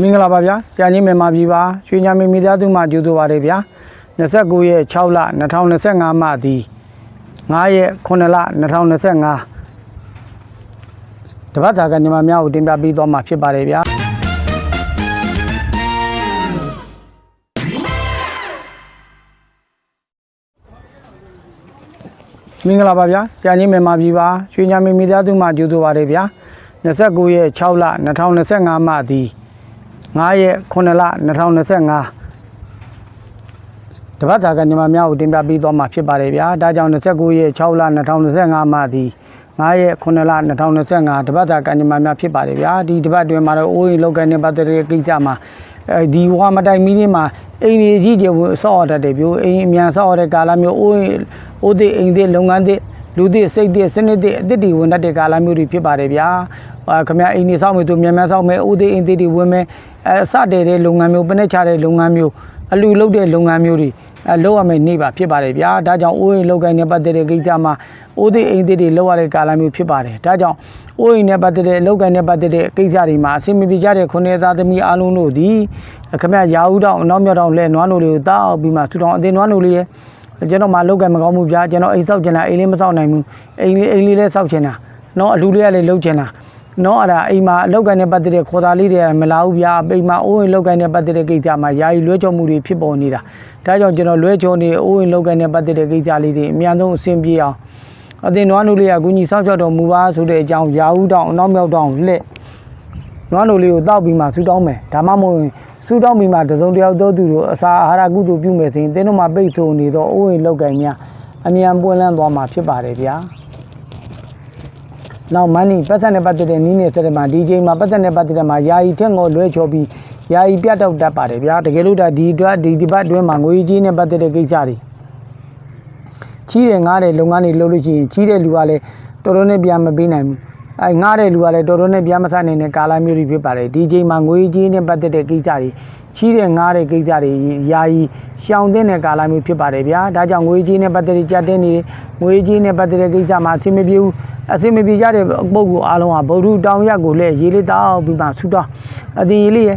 မင်္ဂလာပါဗျာဆရာကြီးမြန်မာပြည်ပါရွှေညာမီမိသားစုမှကြိုဆိုပါရဗျာ29ရက်6လ2025မှသည်9ရက်9လ2025တပတ်တာကညီမများကိုတင်ပြပေးသွားမှာဖြစ်ပါတယ်ဗျာမင်္ဂလာပါဗျာဆရာကြီးမြန်မာပြည်ပါရွှေညာမီမိသားစုမှကြိုဆိုပါရဗျာ29ရက်6လ2025မှသည် 9ရက်9လ2025တပတ်တာကညီမများကိုတင်ပြပေးသွားမှာဖြစ်ပါတယ်ဗျာဒါကြောင့်29ရက်6လ2025မှသည်9ရက်9လ2025တပတ်တာကညီမများဖြစ်ပါတယ်ဗျာဒီတပတ်အတွင်းမှာတော့အိုးရင်လောက်ကန်နေပတ်သက်တဲ့ကိစ္စမှာအဲဒီဝါမတိုင်မီးလေးမှာအိမ်ကြီးကြီးတွေဆောက်ရတတ်တယ်ပြိုအိမ်အမြန်ဆောက်ရတဲ့ကာလမျိုးအိုးရင်အိုးသစ်အိမ်သစ်လုပ်ငန်းသစ်လူသစ်စိတ်သစ်စနစ်သစ်အသစ်တွေဝင်တတ်တဲ့ကာလမျိုးတွေဖြစ်ပါတယ်ဗျာ အာခမအိမ်ကြီးဆောက်မယ်သူမြန်မြန်ဆောက်မယ်အိုးသစ်အိမ်သစ်တွေဝင်မယ်အဲစတဲ့တဲ့လုပ်ငန်းမျိုးပနဲ့ချတဲ့လုပ်ငန်းမျိုးအလူလုပ်တဲ့လုပ်ငန်းမျိုးတွေအဲလုပ်ရမယ်နေပါဖြစ်ပါတယ်ဗျာဒါကြောင့်အိုးရင်လောက်ကိုင်းနဲ့ပတ်သက်တဲ့ကိစ္စမှာအိုးသစ်အိမ်သစ်တွေလုပ်ရတဲ့ကာလမျိုးဖြစ်ပါတယ်ဒါကြောင့်အိုးရင်နဲ့ပတ်သက်တဲ့လောက်ကိုင်းနဲ့ပတ်သက်တဲ့ကိစ္စတွေမှာအဆင်မပြေကြတဲ့ခုနှစ်သားသမီးအားလုံးတို့ဒီခမရာဦးတောင်အနောက်မြောက်တောင်လဲနွားနိုလေးကိုတောက်ပြီးမှထူထောင်အသေးနွားနိုလေးရဲ့ကျွန်တော်မှလောက်ကမကောင်းဘူးဗျာကျွန်တော်အိမ်ဆောက်ချင်တာအိမ်လေးမဆောက်နိုင်ဘူးအိမ်လေးအိမ်လေးလည်းဆောက်ချင်တာနော်အလူလေးကလည်းလုပ်ချင်တာ နော်အဲ့ဒါအိမ်မှာအလောက်ကန်နဲ့ပတ်သက်တဲ့ခေါ်သားလေးတွေကမလာဘူးဗျာအိမ်မှာအိုးရင်လောက်ကန်နဲ့ပတ်သက်တဲ့ကိစ္စမှာယာယီလွဲချော်မှုတွေဖြစ်ပေါ်နေတာဒါကြောင့်ကျွန်တော်လွဲချော်နေအိုးရင်လောက်ကန်နဲ့ပတ်သက်တဲ့ကိစ္စလေးတွေအများဆုံးအဆင်ပြေအောင်အသင်နွားနုလေးကကုညီဆောက်ချောက်တော်မူပါဆိုတဲ့အကြောင်းရာဦးတောင်အနောက်မြောက်တောင်လက်နွားနိုလေးကိုတောက်ပြီးမှဆူတောင်းမယ်ဒါမှမဟုတ်ရင်ဆူတောင်းပြီးမှတစ်စုံတစ်ယောက်သောသူတို့အစာအာဟာရကုသိုလ်ပြုမယ်ဆိုရင်တင်းတို့မှာပိတ်ဆို့နေတော့အိုးရင်လောက်ကင်များအမြန်ပွင့်လန်းသွားမှာဖြစ်ပါတယ်ဗျာ နောက်မန်နီပတ်သက်နဲ့ပတ်သက်တဲ့နီးနေစတဲ့မှာဒီချိန်မှာပတ်သက်နဲ့ပတ်သက်တဲ့မှာယာယီထက်ငေါ်လွဲချော်ပြီးယာယီပြတ်တော့တတ်ပါတယ်ဗျာတကယ်လို့ဒါဒီအတွက်ဒီဒီဘတ်အတွင်းမှာငွေကြီးနဲ့ပတ်သက်တဲ့ကိစ္စတွေချီးတယ်ငားတယ်လုပ်ငန်းတွေလုပ်လို့ရှိရင်ချီးတဲ့လူကလည်းတော်တော်နဲ့ပြန်မပေးနိုင်ဘူး အဲငားတဲ့လူကလည်းတော်တော်နဲ့ပြန်မဆနိုင်တဲ့ကာလမျိုးတွေဖြစ်ပါတယ်ဒီချိန်မှာငွေကြီးနဲ့ပတ်သက်တဲ့ကိစ္စတွေချီးတဲ့ငားတဲ့ကိစ္စတွေယာယီရှောင်တဲ့ကာလမျိုးဖြစ်ပါတယ်ဗျာဒါကြောင့်ငွေကြီးနဲ့ပတ်သက်တဲ့ကြက်တဲ့နေငွေကြီးနဲ့ပတ်သက်တဲ့ကိစ္စမှာအဆင်မပြေဘူးအဆင်မပြေကြတဲ့ပုံကူအားလုံးကဗုဒ္ဓတောင်ရက်ကိုလည်းရေးလေးတောက်ပြီးမှဆူတော့အတင်ရေးလေးရ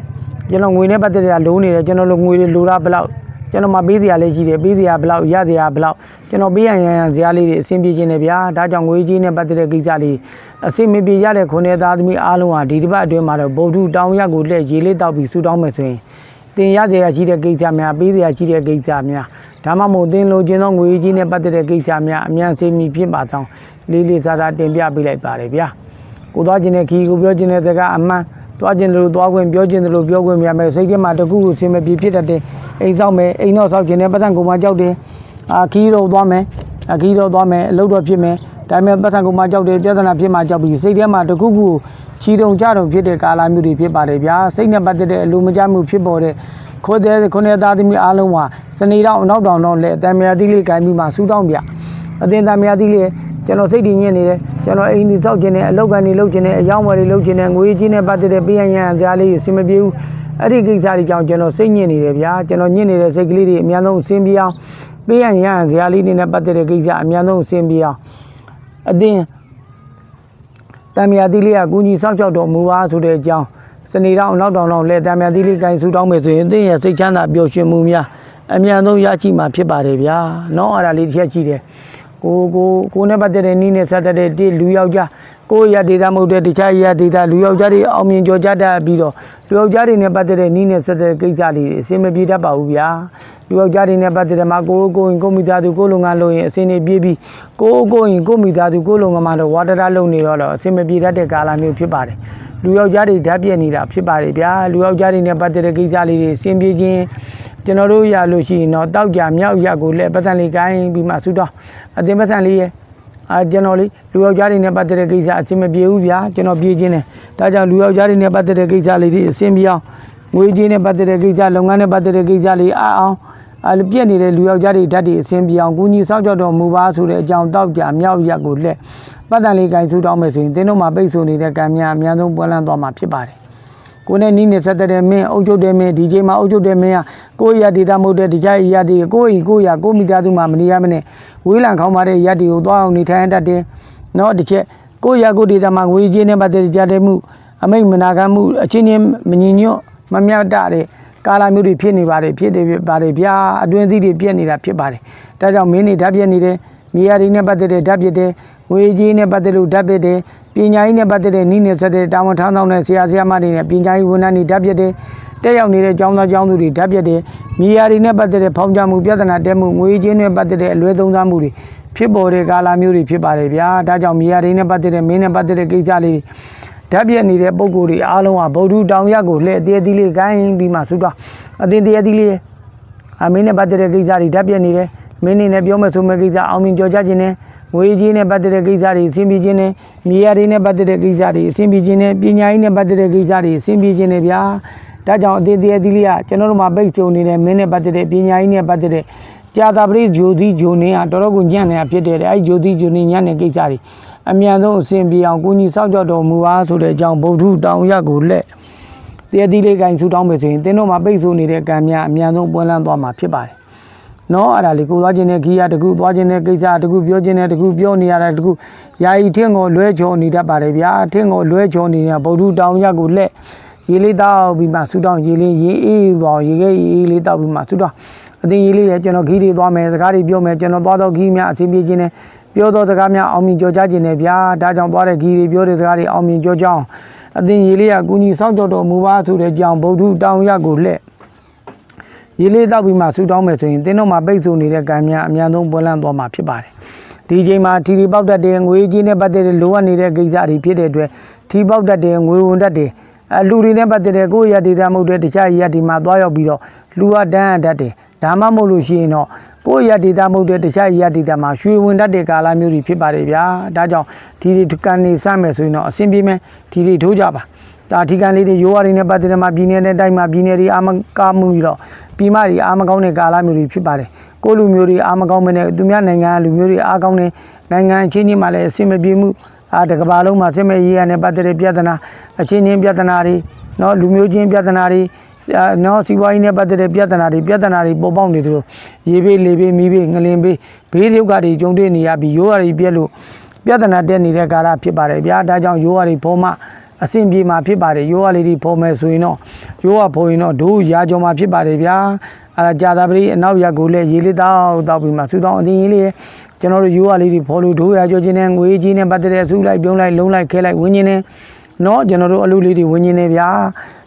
ကျွန်တော်ငွေနဲ့ပတ်သက်တဲ့လိုးနေတယ်ကျွန်တော်လိုငွေတွေလိုတာဘယ်လောက် ကျွန်တော်မပေးစရာလေးရှိတယ်ပေးစရာဘယ်လောက်ရစရာဘယ်လောက်ကျွန်တော်ပေးရရန်ရန်စရာလေးတွေအဆင်ပြေခြင်းနဲ့ဗျာဒါကြောင့်ငွေကြီးနဲ့ပတ်သက်တဲ့ကိစ္စလေးအဆင်မပြေရတဲ့ခုနှစ်သားသမီးအားလုံးဟာဒီတစ်ပတ်အတွင်းမှာတော့ဗုဒ္ဓတောင်ရက်ကိုလက်ရေးလေးတောက်ပြီးဆူတောင်းမယ်ဆိုရင်တင်ရစရာရှိတဲ့ကိစ္စများပေးစရာရှိတဲ့ကိစ္စများဒါမှမဟုတ်တင်လိုချင်သောငွေကြီးနဲ့ပတ်သက်တဲ့ကိစ္စများအမြန်စေမီဖြစ်ပါကြောင်းလေးလေးစားစားတင်ပြပေးလိုက်ပါတယ်ဗျာကိုသွားခြင်းတဲ့ခီကိုပြောခြင်းတဲ့စကားအမှန်သွားခြင်းတို့သွားခွင့်ပြောခြင်းတို့ပြောခွင့်များမယ်စိတ်ထဲမှာတကူကိုဆင်မပြေဖြစ်တတ်တယ် အိမ်ဆောက်မယ်အိမ်တော့ဆောက်ခြင်းနဲ့ပတ်သက်ကုန်မှကြောက်တယ်အာခီးတော့သွားမယ်အခီးတော့သွားမယ်အလုပ်တော့ဖြစ်မယ်ဒါပေမဲ့ပတ်သက်ကုန်မှကြောက်တယ်ပြဿနာဖြစ်မှကြောက်ပြီးစိတ်ထဲမှာတကူကူချီတုံကြတုံဖြစ်တဲ့ကာလမျိုးတွေဖြစ်ပါတယ်ဗျာစိတ်နဲ့ပတ်သက်တဲ့အလိုမကျမှုဖြစ်ပေါ်တဲ့ခိုးတဲ့ခုနှစ်သားသမီးအားလုံးဟာစနေတော့အနောက်တောင်တော့လက်အတံမြာတိလေးကင်ပြီးမှဆူတောင်းပြအတင်တံမြာတိလေးကျွန်တော်စိတ်တည်ညစ်နေတယ်ကျွန်တော်အိမ်ဒီစောက်ခြင်းနဲ့အလောက်ကန်နေလုပ်ခြင်းနဲ့အယောင်းဝယ်တွေလုပ်ခြင်းနဲ့ငွေကြီးနဲ့ပတ်သက်တဲ့ပေးရန်ရန်ကြားလေးအဆင်မပြေဘူး အဲ့ဒီကိစ္စတွေကြောင့်ကျွန်တော်စိတ်ညစ်နေတယ်ဗျာကျွန်တော်ညစ်နေတဲ့စိတ်ကလေးတွေအများဆုံးဆင်းပြအောင်ပေးရန်ရဟန်ဇာလီနေနဲ့ပတ်သက်တဲ့ကိစ္စအများဆုံးဆင်းပြအောင်အတင်းတံမြာတိလေးကကုညီစောက်ကြောက်တော်မူပါဆိုတဲ့အကြောင်းစနေတော့နောက်တောင်တော့လဲတံမြာတိလေးကင်ဆူတောင်းမယ်ဆိုရင်အတင်းရဲ့စိတ်ချမ်းသာပျော်ရွှင်မှုများအများဆုံးရရှိမှာဖြစ်ပါတယ်ဗျာနော်အဲ့ဒါလေးတစ်ချက်ရှိတယ်ကိုကိုကိုနဲ့ပတ်သက်တဲ့နီးနဲ့ဆက်သက်တဲ့လူယောက်ျား ကိုရဒေတာမဟုတ်တဲ့တခြားရဒေတာလူယောက်ျားတွေအောင်မြင်ကြော်ကြတတ်ပြီးတော့လူယောက်ျားတွေနဲ့ပတ်သက်တဲ့နီးနဲ့ဆက်သက်တဲ့ကိစ္စတွေအစင်မပြေတတ်ပါဘူးဗျာလူယောက်ျားတွေနဲ့ပတ်သက်တဲ့မှာကိုကိုရင်ကိုမိသားစုကိုလုံငန်းလုပ်ရင်အစင်နေပြေးပြီးကိုကိုရင်ကိုမိသားစုကိုလုံငန်းမှာတော့ဝါတရလုံနေတော့တော့အစင်မပြေတတ်တဲ့ကာလမျိုးဖြစ်ပါတယ်လူယောက်ျားတွေဓာတ်ပြက်နေတာဖြစ်ပါတယ်ဗျာလူယောက်ျားတွေနဲ့ပတ်သက်တဲ့ကိစ္စလေးတွေစင်ပြေခြင်းကျွန်တော်တို့ရလို့ရှိရင်တော့တောက်ကြမြောက်ရကိုလည်းပတ်သက်လေးကိုင်းပြီးမှဆူတော့အတင်ပတ်သက်လေးရဲ့ အာကျွန်တော်လေးလူယောက်ျားတွေနဲ့ပတ်သက်တဲ့ကိစ္စအဆင်မပြေဘူးဗျာကျွန်တော်ပြေးခြင်းတယ်ဒါကြောင့်လူယောက်ျားတွေနဲ့ပတ်သက်တဲ့ကိစ္စလေးတွေအဆင်ပြေအောင်ငွေကြေးနဲ့ပတ်သက်တဲ့ကိစ္စလုပ်ငန်းနဲ့ပတ်သက်တဲ့ကိစ္စလေးအအောင်အပြည့်နေတဲ့လူယောက်ျားတွေဓာတ်တွေအဆင်ပြေအောင်ကူညီဆောက်ကြောက်တော်မူပါဆိုတဲ့အကြောင်းတောက်ကြမြောက်ရက်ကိုလက်ပတ်တန်လေးကင်ဆူတောင်းမယ်ဆိုရင်တင်းတို့မှာပိတ်ဆို့နေတဲ့ကံများအများဆုံးပွင့်လန်းသွားမှာဖြစ်ပါတယ် ကိုနဲ့နီးနေဆက်တဲ့မင်းအုပ်ချုပ်တဲ့မင်းဒီချိန်မှာအုပ်ချုပ်တဲ့မင်းကကိုယ့်ရဒေတာမဟုတ်တဲ့ဒီကြိုက်ရဒီကိုယ့်ဤကိုယ့်ရကိုယ့်မိသားစုမှာမနေရမနဲ့ဝေးလံခေါင်းပါတဲ့ရက်တွေကိုသွားအောင်နေထိုင်တတ်တယ်။နော်တစ်ချက်ကိုယ့်ရကိုယ့်ဒေတာမှာငွေကြေးနဲ့ပတ်သက်ကြတဲ့မှုအမိတ်မနာခံမှုအချင်းချင်းမညီညွတ်မမြတ်တဲ့ကာလမျိုးတွေဖြစ်နေပါတယ်ဖြစ်နေပါတယ်ဗျာအတွင်းစည်းတွေပြက်နေတာဖြစ်ပါတယ်ဒါကြောင့်မင်းနေဓာတ်ပြက်နေတယ်မြေယာတွေနဲ့ပတ်သက်တဲ့ဓာတ်ပြက်တယ် ငွေကြီးနဲ့ပတ်သက်လို့ဓာတ်ပြက်တယ်ပညာရေးနဲ့ပတ်သက်တဲ့နိနဲ့ဆက်တဲ့တာဝန်ထမ်းဆောင်တဲ့ဆရာဆရာမတွေနဲ့ပညာရေးဝန်ထမ်းတွေဓာတ်ပြက်တယ်တက်ရောက်နေတဲ့ကျောင်းသားကျောင်းသူတွေဓာတ်ပြက်တယ်မြေယာတွေနဲ့ပတ်သက်တဲ့ဖောင်ကြမှုပြဿနာတက်မှုငွေကြီးနဲ့ပတ်သက်တဲ့အလွဲသုံးစားမှုတွေဖြစ်ပေါ်တဲ့ကာလမျိုးတွေဖြစ်ပါတယ်ဗျာဒါကြောင့်မြေယာတွေနဲ့ပတ်သက်တဲ့မင်းနဲ့ပတ်သက်တဲ့ကိစ္စလေးတွေဓာတ်ပြက်နေတဲ့ပုံကိုယ်တွေအားလုံးကဗုဒ္ဓတောင်ရက်ကိုလှည့်အသေးအသေးလေးကိုင်းပြီးမှဆူတော့အသေးသေးအသေးလေးအမင်းနဲ့ပတ်သက်တဲ့ကိစ္စတွေဓာတ်ပြက်နေတယ်မင်းနေနဲ့ပြောမယ်ဆိုမဲ့ကိစ္စအောင်မြင်ကြော်ကြခြင်းနဲ့ ငွေကြီးနဲ့ပတ်သက်တဲ့ကိစ္စတွေအဆင်ပြေခြင်းနဲ့မြေယာတွေနဲ့ပတ်သက်တဲ့ကိစ္စတွေအဆင်ပြေခြင်းနဲ့ပညာရေးနဲ့ပတ်သက်တဲ့ကိစ္စတွေအဆင်ပြေခြင်းနဲ့ဗျာဒါကြောင့်အသေးသေးအသေးလေးကကျွန်တော်တို့မှာပိတ်ကြုံနေတဲ့မင်းနဲ့ပတ်သက်တဲ့ပညာရေးနဲ့ပတ်သက်တဲ့ကြာတာပရိဂျိုသီဂျိုနေကတော်တော်ကိုညံ့နေတာဖြစ်တယ်အဲ့ဂျိုသီဂျိုနေညံ့တဲ့ကိစ္စတွေအမြန်ဆုံးအဆင်ပြေအောင်ကိုကြီးစောင့်ကြောက်တော်မူပါဆိုတဲ့အကြောင်းဗုဒ္ဓတောင်ရက်ကိုလက်တရားသီးလေးကိုင်းဆူတောင်းမယ်ဆိုရင်တင်းတို့မှာပိတ်ဆို့နေတဲ့ကံများအမြန်ဆုံးပွင့်လန်းသွားမှာဖြစ်ပါတယ်။ နော်အဲ့ဒါလေးကိုသွားခြင်းနဲ့ခီးရတကူသွားခြင်းနဲ့ကိစ္စတကူပြောခြင်းနဲ့တကူပြောနေရတာတကူယာယီထင်းကိုလွဲချော်နေတတ်ပါတယ်ဗျာထင်းကိုလွဲချော်နေတဲ့ဗုဒ္ဓတောင်ရက်ကိုလက်ရေလေးတောက်ပြီးမှဆူတောင်းရေလေးရေအေးသွားရေခဲရေလေးတောက်ပြီးမှဆူတောင်းအတင်းရေလေးရဲ့ကျွန်တော်ခီးတွေသွားမယ်စကားတွေပြောမယ်ကျွန်တော်သွားတော့ခီးများအဆင်ပြေခြင်းနဲ့ပြောတော့စကားများအောင်မြင်ကြောကြခြင်းနဲ့ဗျာဒါကြောင့်သွားတဲ့ခီးတွေပြောတဲ့စကားတွေအောင်မြင်ကြောကြောင်းအတင်းရေလေးကကုညီစောင့်ကြောတော်မူပါဆိုတဲ့ကြောင့်ဗုဒ္ဓတောင်ရက်ကိုလက် ရေလေးတောက်ပြီးမှဆူတောင်းမယ်ဆိုရင်တင်းတို့မှာပိတ်ဆို့နေတဲ့ကံများအများဆုံးပွင့်လန်းသွားမှာဖြစ်ပါတယ်။ဒီချိန်မှာထီထီပေါက်တတ်တဲ့ငွေကြီးနဲ့ပတ်သက်တဲ့လိုအပ်နေတဲ့ကိစ္စတွေဖြစ်တဲ့အတွက်ထီပေါက်တတ်တဲ့ငွေဝင်တတ်တဲ့အလူတွေနဲ့ပတ်သက်တဲ့ကိုယ့်ရဒေတာမဟုတ်တဲ့တခြားရဒီမှာသွားရောက်ပြီးတော့လူအတန်းအတတ်တယ်။ဒါမှမဟုတ်လို့ရှိရင်တော့ကိုယ့်ရဒေတာမဟုတ်တဲ့တခြားရဒေတာမှာရွှေဝင်တတ်တဲ့ကာလမျိုးတွေဖြစ်ပါတယ်ဗျာ။ဒါကြောင့်ဒီဒီကန်နေစမယ်ဆိုရင်တော့အဆင်ပြေမယ်ဒီဒီထိုးကြပါ။ ဒါအထူးကံလေးတွေရိုးရတွေနဲ့ပတ်သက်တဲ့မှာပြည်နယ်နဲ့တိုင်းမှာပြည်နယ်တွေအာမကာမှုပြီးတော့ပြည်မတွေအာမကောင်းတဲ့ကာလမျိုးတွေဖြစ်ပါတယ်ကိုလူမျိုးတွေအာမကောင်းမနဲ့သူများနိုင်ငံလူမျိုးတွေအာကောင်းတဲ့နိုင်ငံချင်းချင်းမှလည်းအဆင်မပြေမှုအာတကဘာလုံးမှာဆင်မဲ့ရေးရနဲ့ပတ်သက်တဲ့ပြဿနာအချင်းချင်းပြဿနာတွေနော်လူမျိုးချင်းပြဿနာတွေနော်စီးပွားရေးနဲ့ပတ်သက်တဲ့ပြဿနာတွေပြဿနာတွေပေါ်ပေါက်နေသလိုရေဘေးလေဘေးမီးဘေးငလင်ဘေးဘေးဒုက္ခတွေကြုံတွေ့နေရပြီးရိုးရာတွေပြက်လို့ပြဿနာတက်နေတဲ့ကာလဖြစ်ပါတယ်ဗျာဒါကြောင့်ရိုးရာတွေပေါ်မှာ အဆင်ပြေမှာဖြစ်ပါတယ်ရိုးရလေးတွေပေါ်မယ်ဆိုရင်တော့ရိုးရပေါ်ရင်တော့ဒိုးရာကြောမှာဖြစ်ပါတယ်ဗျာအဲဒါကြာတာပရိအနောက်ရက်ကိုလည်းရေလေးတောက်တောက်ပြီးမှဆူတောင်းအတင်းကြီးလေးရဲ့ကျွန်တော်တို့ရိုးရလေးတွေပေါ်လို့ဒိုးရာကြောခြင်းနဲ့ငွေကြီးနဲ့ပတ်သက်တဲ့အစုလိုက်ပြုံးလိုက်လုံးလိုက်ခဲလိုက်ဝင်းချင်းနဲ့နော်ကျွန်တော်တို့အလူလေးတွေဝင်းချင်းနဲ့ဗျာ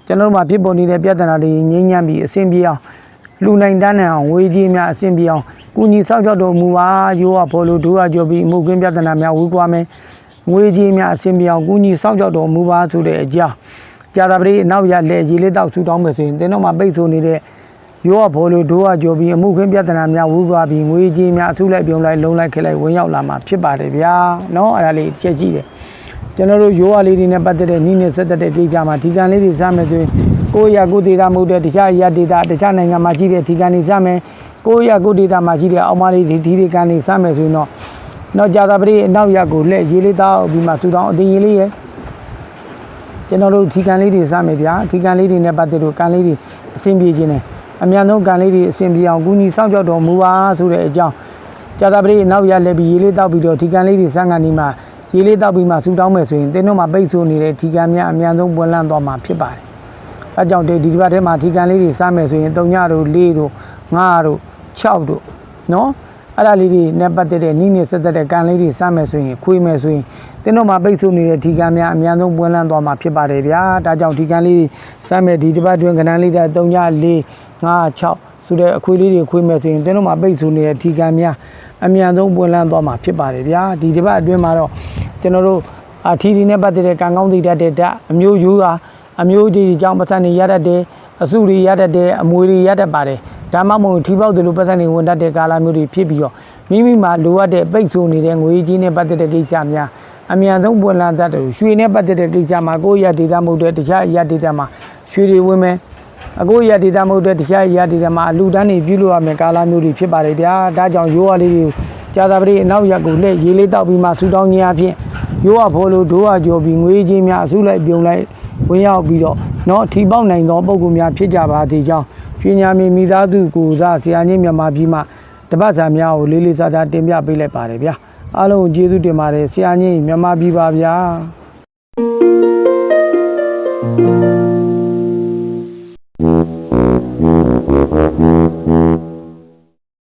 ကျွန်တော်တို့မှာဖြစ်ပေါ်နေတဲ့ပြဿနာတွေငြိမ်းချမ်းပြီးအဆင်ပြေအောင်လူနိုင်တန်းနိုင်အောင်ဝေးကြီးများအဆင်ပြေအောင်ကုညီဆောက်ကြောက်တော်မူပါရိုးရပေါ်လို့ဒိုးရာကြောပြီးအမှုကင်းပြဿနာများဝေးကွာမယ် ငွေကြီးများအစင်ပြောင်ကူညီစောင့်ကြောက်တော်မူပါဆိုတဲ့အကြောင်းကြာတာပရိအနောက်ရလက်ရေလေးတောက်ဆူတောင်းမယ်ဆိုရင်တင်းတော့မှပိတ်ဆို့နေတဲ့ရောဘောလိုဒိုးကကြော်ပြီးအမှုခင်းပြဿနာများဝူပါပြီးငွေကြီးများအဆုလိုက်ပြုံလိုက်လုံးလိုက်ခဲလိုက်ဝင်ရောက်လာမှာဖြစ်ပါတယ်ဗျာနော်အဲ့ဒါလေးချက်ကြည့်တယ်ကျွန်တော်တို့ရိုးရလေးတွေနဲ့ပတ်သက်တဲ့နီးနေဆက်သက်တဲ့ကိစ္စမှာဒီကံလေးတွေစမယ်ဆိုရင်ကိုယ့်ရကိုယ်ဒေတာမဟုတ်တဲ့တခြားရဒေတာတခြားနိုင်ငံမှာရှိတဲ့ဒီကံတွေစမယ်ကိုယ့်ရကိုယ်ဒေတာမှာရှိတဲ့အောက်မလေးဒီဒီတွေကံတွေစမယ်ဆိုရင်တော့ နောက်ကြာတာပရိအနောက်ရက်ကိုလက်ရေးလေးတောက်ပြီးမှသူတောင်းအတင်းရေးလေးရဲ့ကျွန်တော်တို့ဒီကန်လေးတွေစမယ်ဗျာဒီကန်လေးတွေနဲ့ပတ်သက်လို့ကန်လေးတွေအဆင်ပြေခြင်းနဲ့အမြန်ဆုံးကန်လေးတွေအဆင်ပြေအောင်ကူညီစောင့်ကြောက်တော်မူပါဆိုတဲ့အကြောင်းကြာတာပရိအနောက်ရက်လက်ပြီးရေးလေးတောက်ပြီးတော့ဒီကန်လေးတွေစမ်းကန်ဒီမှာရေးလေးတောက်ပြီးမှဆူတောင်းမယ်ဆိုရင်တင်းတို့မှာပိတ်ဆို့နေတဲ့ဒီကန်များအမြန်ဆုံးပွင့်လန်းသွားမှာဖြစ်ပါတယ်အဲကြောင့်ဒီဒီတစ်ပတ်ထဲမှာဒီကန်လေးတွေစမ်းမယ်ဆိုရင်3ညတို့4တို့5တို့6တို့နော် အဲ့ဒါလေးတွေနဲ့ပတ်သက်တဲ့နီးနေဆက်သက်တဲ့ကံလေးတွေစမယ်ဆိုရင်ခွေးမယ်ဆိုရင်တင်းတို့မှာပိတ်ဆို့နေတဲ့ဒီကံများအများဆုံးပွင့်လန်းသွားမှာဖြစ်ပါတယ်ဗျာဒါကြောင့်ဒီကံလေးစမယ်ဒီတစ်ပတ်တွင်ကဏ္ဍလေးတွေ3ည4 5 6ဆိုတဲ့အခွေးလေးတွေခွေးမယ်ဆိုရင်တင်းတို့မှာပိတ်ဆို့နေတဲ့ဒီကံများအများဆုံးပွင့်လန်းသွားမှာဖြစ်ပါတယ်ဗျာဒီတစ်ပတ်အတွင်းမှာတော့ကျွန်တော်တို့အထီဒီနဲ့ပတ်သက်တဲ့ကံကောင်းသိတတ်တဲ့ဓာတ်အမျိုးယူဟာအမျိုးကြီးအကြောင်းပတ်သက်နေရတတ်တယ်အစုတွေရတတ်တယ်အမွေတွေရတတ်ပါတယ် ဒါမှမဟုတ်ထီပေါက်တယ်လို့ပတ်သက်နေဝန်တတ်တဲ့ကာလမျိုးတွေဖြစ်ပြီးတော့မိမိမှာလိုအပ်တဲ့ပိတ်ဆို့နေတဲ့ငွေကြီးနဲ့ပတ်သက်တဲ့ကိစ္စများအမြန်ဆုံးပွင့်လန်းတတ်တယ်ရွှေနဲ့ပတ်သက်တဲ့ကိစ္စမှာကိုယ့်ရဒေတာမဟုတ်တဲ့တခြားအရာဒေတာမှာရွှေတွေဝင်မယ်အကိုရဒေတာမဟုတ်တဲ့တခြားအရာဒေတာမှာအလူတန်းနေပြုလို့ရမယ်ကာလမျိုးတွေဖြစ်ပါတယ်ဗျာဒါကြောင့်ရိုးရလေးတွေကိုကြာသာပတိအနောက်ရက်ကိုလက်ရေးလေးတောက်ပြီးမှဆူတောင်းခြင်းအဖြစ်ရိုးရဖိုးလို့ဒိုးရကြော်ပြီးငွေကြီးများအစုလိုက်ပြုံလိုက်ဝင်ရောက်ပြီးတော့เนาะထီပေါက်နိုင်သောပုံကူများဖြစ်ကြပါသေးကြောင်း ပညာမီမိသားစုကိုစားဆရာကြီးမြန်မာပြည်မှာတပတ်စာများကိုလေးလေးစားစားတင်ပြပေးလိုက်ပါတယ်ဗျာအားလုံးကိုကျေးဇူးတင်ပါတယ်ဆရာကြီးမြန်မာပြည်ပါဗျာ